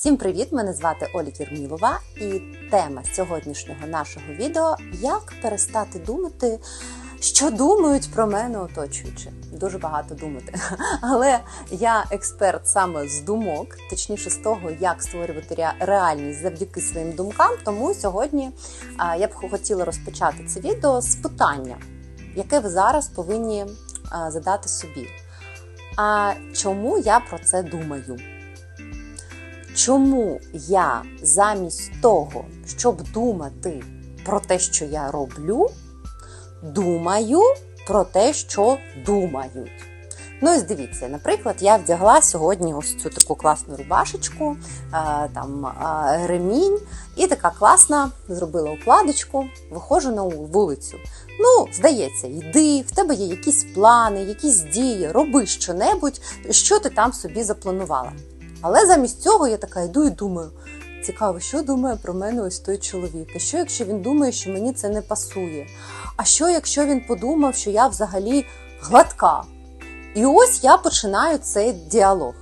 Всім привіт! Мене звати Оля Єрмілова, і тема сьогоднішнього нашого відео як перестати думати, що думають про мене оточуючи. Дуже багато думати. Але я експерт саме з думок, точніше з того, як створювати реальність завдяки своїм думкам. Тому сьогодні я б хотіла розпочати це відео з питання, яке ви зараз повинні задати собі. А чому я про це думаю? Чому я замість того, щоб думати про те, що я роблю, думаю про те, що думають? Ну, ось дивіться, наприклад, я вдягла сьогодні ось цю таку класну рубашечку, е, там е, ремінь, і така класна зробила укладочку, виходжу на вулицю. Ну, здається, йди, в тебе є якісь плани, якісь дії, роби щонебудь, що ти там собі запланувала. Але замість цього я така йду і думаю: цікаво, що думає про мене ось той чоловік? А що, якщо він думає, що мені це не пасує? А що, якщо він подумав, що я взагалі гладка? І ось я починаю цей діалог.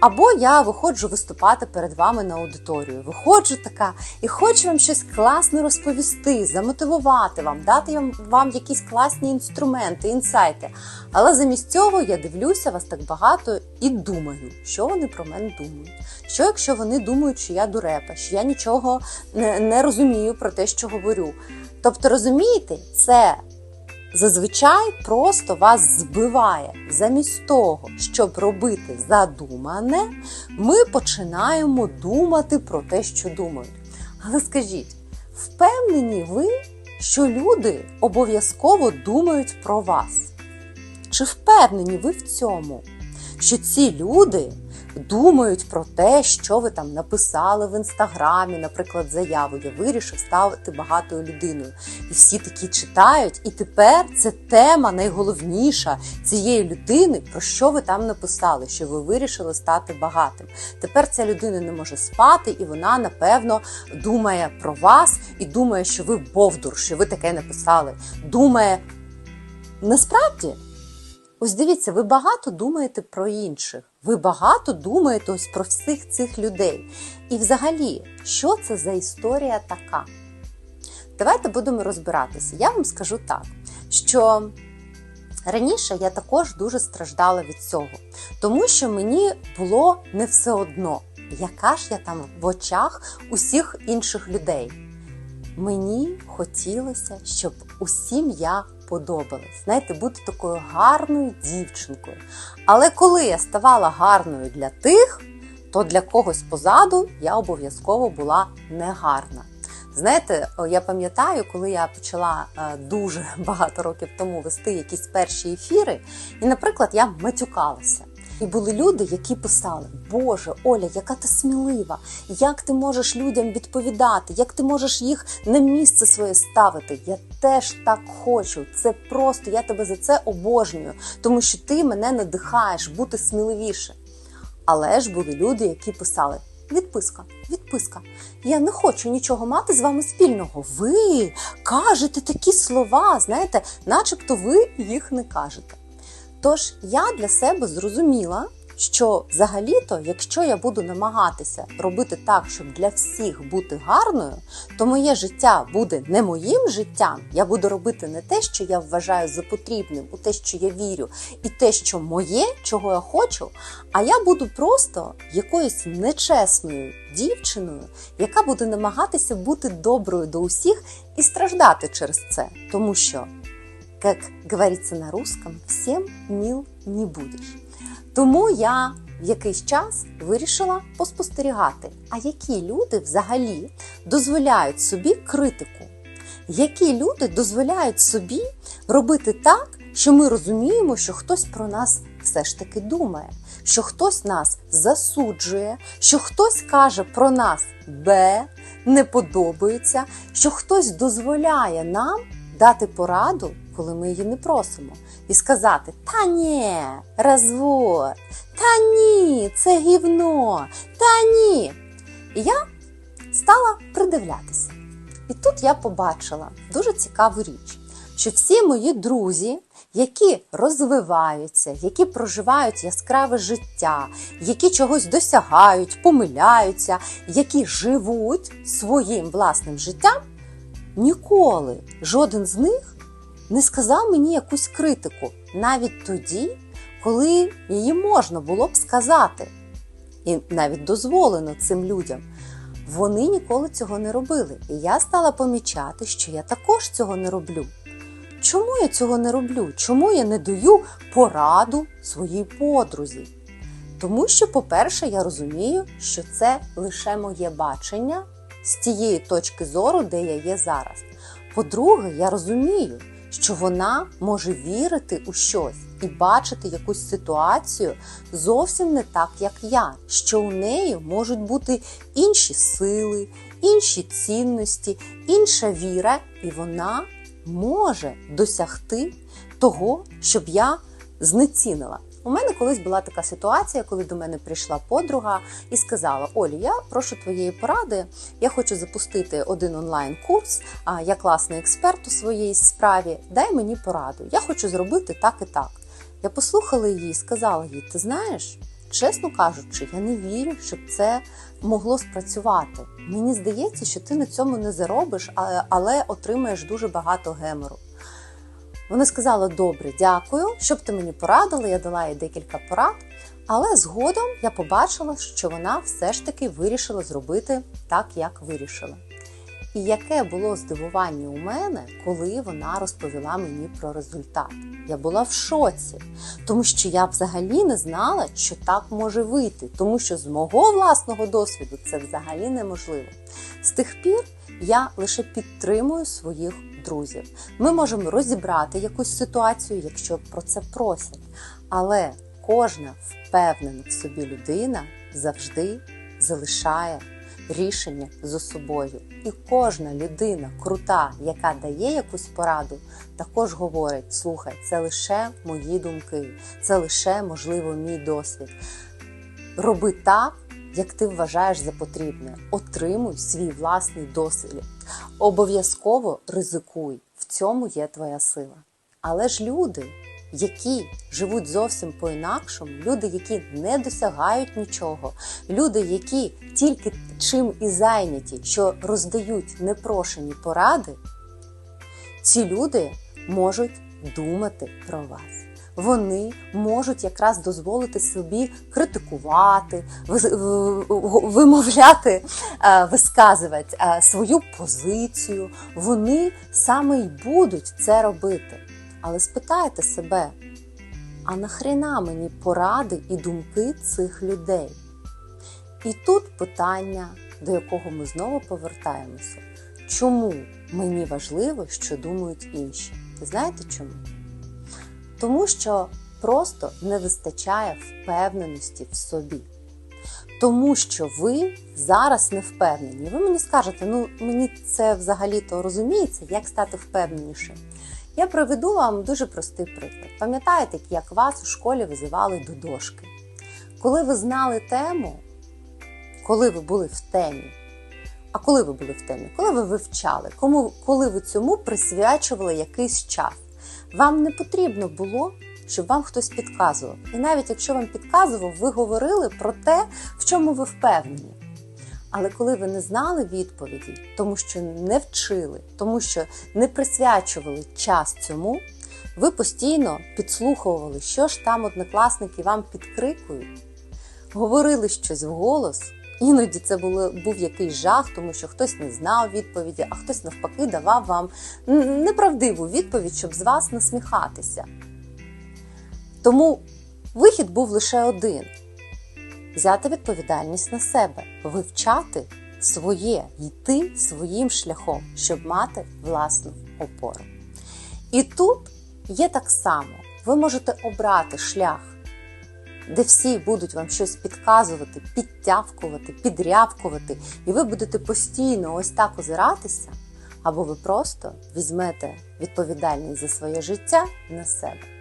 Або я виходжу виступати перед вами на аудиторію. Виходжу така і хочу вам щось класне розповісти, замотивувати вам, дати вам, якісь класні інструменти, інсайти. Але замість цього я дивлюся вас так багато і думаю, що вони про мене думають. Що якщо вони думають, що я дурепа, що я нічого не розумію про те, що говорю. Тобто, розумієте, це зазвичай просто вас збиває. Замість того, щоб робити задумане, ми починаємо думати про те, що думають. Але скажіть, впевнені ви, що люди обов'язково думають про вас? Чи впевнені ви в цьому, що ці люди думають про те, що ви там написали в інстаграмі, наприклад, заяву, я вирішив ставити багатою людиною. І всі такі читають, і тепер це тема найголовніша цієї людини, про що ви там написали, що ви вирішили стати багатим. Тепер ця людина не може спати, і вона, напевно, думає про вас і думає, що ви бовдур, що ви таке написали. Думає, насправді. Ось дивіться, ви багато думаєте про інших. Ви багато думаєте ось про всіх цих людей. І взагалі, що це за історія така? Давайте будемо розбиратися. Я вам скажу так, що раніше я також дуже страждала від цього, тому що мені було не все одно, яка ж я там в очах усіх інших людей. Мені хотілося, щоб усім я подобалась. Знаєте, бути такою гарною дівчинкою. Але коли я ставала гарною для тих, то для когось позаду я обов'язково була негарна. Знаєте, я пам'ятаю, коли я почала е, дуже багато років тому вести якісь перші ефіри, і, наприклад, я матюкалася. І були люди, які писали: Боже, Оля, яка ти смілива! Як ти можеш людям відповідати? Як ти можеш їх на місце своє ставити? Я теж так хочу. Це просто я тебе за це обожнюю, тому що ти мене надихаєш бути сміливіше. Але ж були люди, які писали: відписка, відписка. Я не хочу нічого мати з вами спільного. Ви кажете такі слова, знаєте, начебто ви їх не кажете. Тож я для себе зрозуміла, що взагалі-то, якщо я буду намагатися робити так, щоб для всіх бути гарною, то моє життя буде не моїм життям. Я буду робити не те, що я вважаю за потрібним, у те, що я вірю, і те, що моє, чого я хочу. А я буду просто якоюсь нечесною дівчиною, яка буде намагатися бути доброю до усіх і страждати через це, тому що. Как говориться на русском, всім мил не будеш. Тому я в якийсь час вирішила поспостерігати, а які люди взагалі дозволяють собі критику, які люди дозволяють собі робити так, що ми розуміємо, що хтось про нас все ж таки думає, що хтось нас засуджує, що хтось каже про нас Б, не подобається, що хтось дозволяє нам дати пораду, коли ми її не просимо, і сказати: Та ні, розвод, та ні, це гівно, та ні. І я стала придивлятися. І тут я побачила дуже цікаву річ, що всі мої друзі, які розвиваються, які проживають яскраве життя, які чогось досягають, помиляються, які живуть своїм власним життям, ніколи жоден з них не сказав мені якусь критику, навіть тоді, коли її можна було б сказати. І навіть дозволено цим людям. Вони ніколи цього не робили. І я стала помічати, що я також цього не роблю. Чому я цього не роблю? Чому я не даю пораду своїй подрузі? Тому що, по-перше, я розумію, що це лише моє бачення з тієї точки зору, де я є зараз. По-друге, я розумію, що вона може вірити у щось і бачити якусь ситуацію зовсім не так, як я, що у неї можуть бути інші сили, інші цінності, інша віра, і вона може досягти того, щоб я знецінила. У мене колись була така ситуація, коли до мене прийшла подруга і сказала: Олі, я прошу твоєї поради. Я хочу запустити один онлайн-курс. Я класний експерт у своїй справі. Дай мені пораду. Я хочу зробити так і так. Я послухала її і сказала їй: ти знаєш, чесно кажучи, я не вірю, щоб це могло спрацювати. Мені здається, що ти на цьому не заробиш, але отримаєш дуже багато гемору. Вона сказала: Добре, дякую, щоб ти мені порадила. Я дала їй декілька порад. Але згодом я побачила, що вона все ж таки вирішила зробити так, як вирішила. І яке було здивування у мене, коли вона розповіла мені про результат. Я була в шоці, тому що я взагалі не знала, що так може вийти, тому що з мого власного досвіду це взагалі неможливо. З тих пір я лише підтримую своїх друзів. Ми можемо розібрати якусь ситуацію, якщо про це просять. Але кожна впевнена в собі людина завжди залишає рішення за собою. І кожна людина крута, яка дає якусь пораду, також говорить: слухай, це лише мої думки, це лише, можливо, мій досвід. Роби так, як ти вважаєш за потрібне. Отримуй свій власний досвід. Обов'язково ризикуй. В цьому є твоя сила. Але ж люди, які живуть зовсім по-інакшому, люди, які не досягають нічого, люди, які тільки чим і зайняті, що роздають непрошені поради, ці люди можуть думати про вас. Вони можуть якраз дозволити собі критикувати, вимовляти, е, висказувати е, свою позицію. Вони саме й будуть це робити. Але спитайте себе, а нахрена мені поради і думки цих людей? І тут питання, до якого ми знову повертаємося. Чому мені важливо, що думають інші? Знаєте чому? Тому що просто не вистачає впевненості в собі. Тому що ви зараз не впевнені. Ви мені скажете, ну мені це взагалі-то розуміється, як стати впевненішим. Я приведу вам дуже простий приклад. Пам'ятаєте, як вас у школі визивали до дошки? Коли ви знали тему, коли ви були в темі, а коли ви були в темі? Коли ви вивчали, кому, коли ви цьому присвячували якийсь час, вам не потрібно було, щоб вам хтось підказував. І навіть якщо вам підказував, ви говорили про те, в чому ви впевнені. Але коли ви не знали відповіді, тому що не вчили, тому що не присвячували час цьому, ви постійно підслуховували, що ж там однокласники вам підкрикують, говорили щось вголос. Іноді це було, був якийсь жах, тому що хтось не знав відповіді, а хтось навпаки давав вам неправдиву відповідь, щоб з вас насміхатися. Тому вихід був лише один: взяти відповідальність на себе, вивчати своє, йти своїм шляхом, щоб мати власну опору. І тут є так само: ви можете обрати шлях, де всі будуть вам щось підказувати, підтявкувати, підрябкувати, і ви будете постійно ось так озиратися, або ви просто візьмете відповідальність за своє життя на себе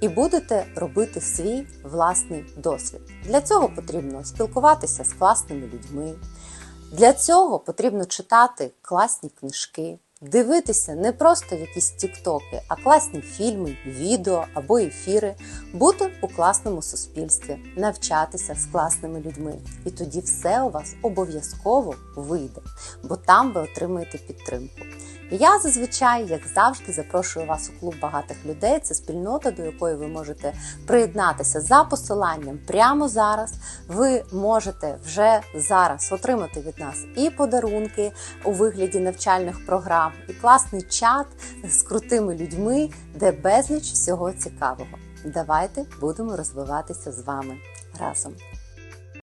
і будете робити свій власний досвід. Для цього потрібно спілкуватися з класними людьми. Для цього потрібно читати класні книжки, дивитися не просто якісь тіктоки, а класні фільми, відео або ефіри, бути у класному суспільстві, навчатися з класними людьми. І тоді все у вас обов'язково вийде, бо там ви отримаєте підтримку. Я зазвичай, як завжди, запрошую вас у клуб багатих людей. Це спільнота, до якої ви можете приєднатися за посиланням прямо зараз. Ви можете вже зараз отримати від нас і подарунки у вигляді навчальних програм, і класний чат з крутими людьми, де безліч всього цікавого. Давайте будемо розвиватися з вами разом.